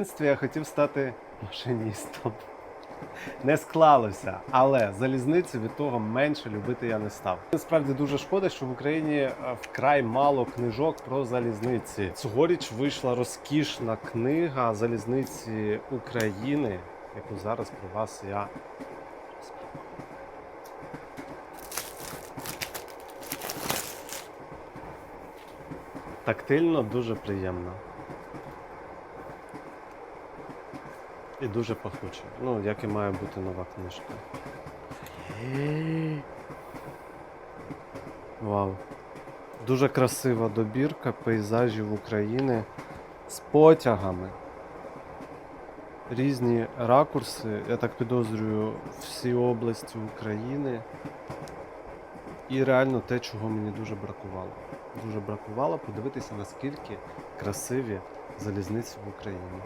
дитинстві я хотів стати машиністом. Не склалося, але залізницю від того менше любити я не став. Насправді дуже шкода, що в Україні е, вкрай мало книжок про залізниці. Цьогоріч вийшла розкішна книга залізниці України, яку зараз про вас я. Тактильно дуже приємно. І дуже пахуче. Ну, як і має бути нова книжка. Вау. Дуже красива добірка пейзажів України з потягами. Різні ракурси, я так підозрюю, всі області України. І реально те, чого мені дуже бракувало. Дуже бракувало подивитися, наскільки красиві залізниці в Україні.